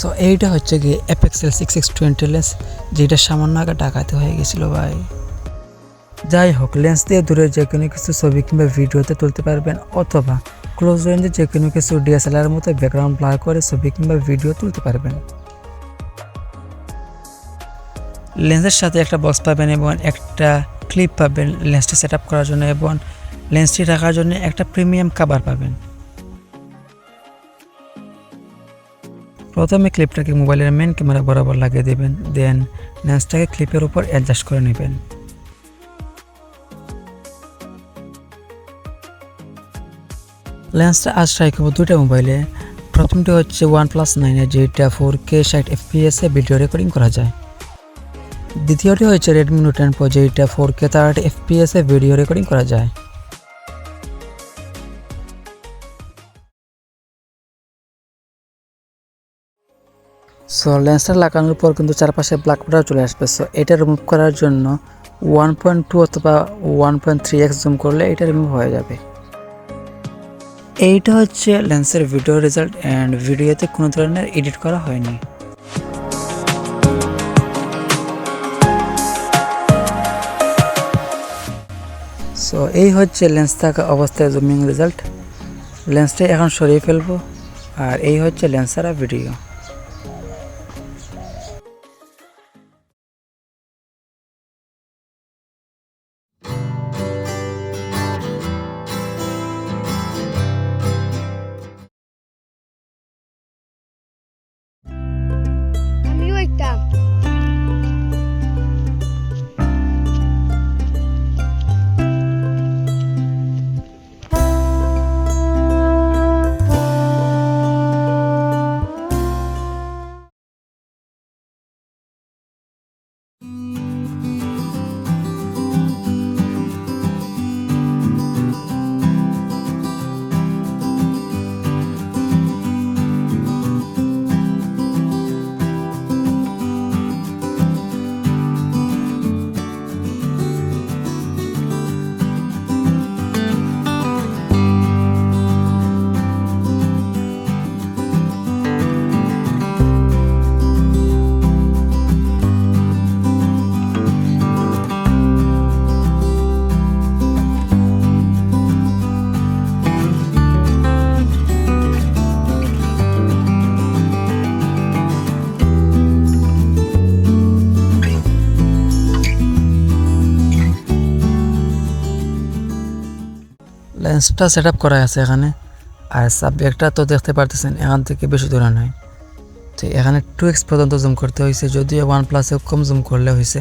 So এইটা হচ্ছে কি Apexel six X twenty lens যেটা সামান্য আগে ডাকাতে হয়ে গেছিল ভাই। যাই হোক লেন্স দিয়ে দূরে যে কোনো কিছু ছবি কিংবা ভিডিওতে তুলতে পারবেন, অথবা ক্লোজ রেঞ্জে যে কোনো কিছু ডিএসএলআর মতো ব্যাকগ্রাউন্ড ব্লার করে ছবি কিংবা ভিডিও তুলতে পারবেন। লেন্সের সাথে একটা বক্স পাবেন এবং একটা ক্লিপ পাবেন লেন্সটি সেট করার জন্য এবং লেন্সটি রাখার জন্য একটা প্রিমিয়াম কাভার পাবেন। প্রথমে ক্লিপটাকে মোবাইলের মেন ক্যামেরা বরাবর লাগিয়ে দেবেন দেন লেন্সটাকে ক্লিপের উপর অ্যাডজাস্ট করে নেবেন। লেন্সটা ট্রাই করব দুইটা মোবাইলে। প্রথমটি হচ্ছে ওয়ান প্লাস নাইনে যেটা ফোর কে ষাট এফপিএসে ভিডিও রেকর্ডিং করা যায়। দ্বিতীয়টি হচ্ছে রেডমি নোট টেন প্রো যেটা ফোর কে থার্টি এফপিএসে ভিডিও রেকর্ডিং করা যায়। সো লেন্সটা লাগানোর পর কিন্তু চারপাশে ব্ল্যাক বর্ডার চলে আসবে। সো এটা রিমুভ করার জন্য ওয়ান পয়েন্ট টু অথবা one point three X zoom করলে এটা রিমুভ হয়ে যাবে। এইটা হচ্ছে লেন্সের ভিডিও রেজাল্ট অ্যান্ড ভিডিওতে কোনো ধরনের এডিট করা হয়নি। সো এই হচ্ছে লেন্স থাকা অবস্থায় জুমিং রেজাল্ট লেন্সটা এখন সরিয়ে ফেলব। আর এই হচ্ছে লেন্স ছাড়া ভিডিও লেন্সটা সেট আপ করা আছে এখানে। আর সাবজেক্টটা তো দেখতে পারতেছেন, এখান থেকে বেশি দূরে নয়। তো এখানে টু এক্স পর্যন্ত জুম করতে হয়েছে, যদিও ওয়ান প্লাসে কম জুম করলে হয়েছে।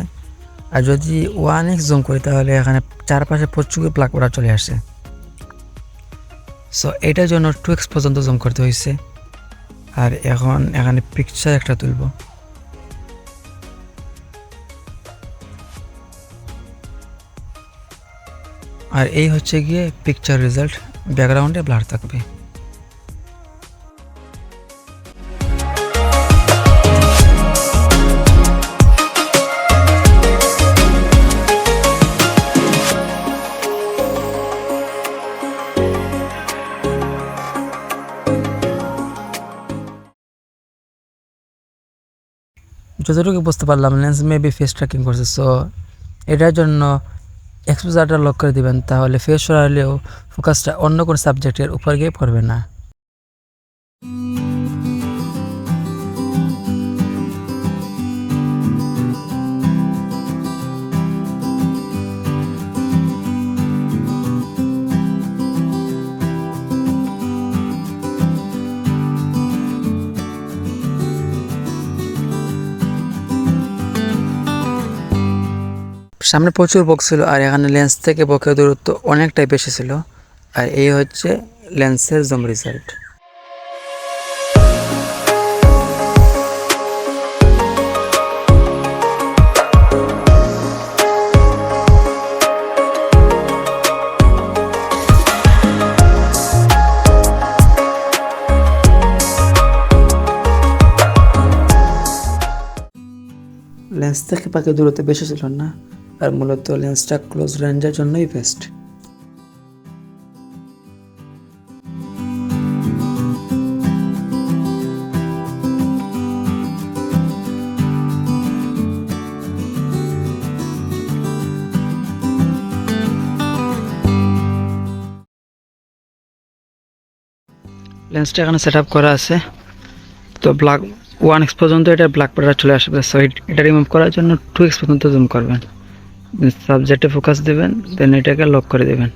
আর যদি ওয়ান এক্স জুম করি, তাহলে এখানে চারপাশে প্রচুর ব্ল্যাক বর্ডার চলে আসে। সো এটার জন্য টু এক্স পর্যন্ত জুম করতে হয়েছে। আর এখন এখানে পিকচার একটা তুলবো। আর এই হচ্ছে গিয়ে পিকচার রেজাল্ট ব্যাকগ্রাউন্ডে ব্লার থাকবে। যতটুকু বুঝতে পারলাম লেন্স মেবি ফেস ট্র্যাকিং করছে সো এটার জন্য এক্সপোজারটা লক করে দিবেন, তাহলে ফেস সরালেও ফোকাসটা অন্য কোনো সাবজেক্টের উপর গিয়ে পড়বে না। সামনে প্রচুর বক্স ছিল, আর এখানে লেন্স থেকে বকের দূরত্ব অনেকটাই বেশি ছিল। আর এই হচ্ছে লেন্সের জুম রেজাল্ট লেন্স থেকে পাকে দূরত্ব বেশি ছিল না। আর মূলত লেন্সটা ক্লোজ রেঞ্জের জন্যই বেস্ট। লেন্সটা এখানে সেট আপ করা আছে। তো ব্ল্যাক ওয়ান এক্স পর্যন্ত এটা ব্ল্যাক পাউডার চলে আসবে। সো এটা রিমুভ করার জন্য টু এক্স পর্যন্ত জুম করবেন। সাবজেক্টে ফোকাস দেবেন দেন এটাকে লক করে দেবেন।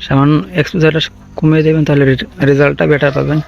সামান্য এক্সপোজারটা কমিয়ে দেবেন, তাহলে রেজাল্টটা বেটার পাবেন।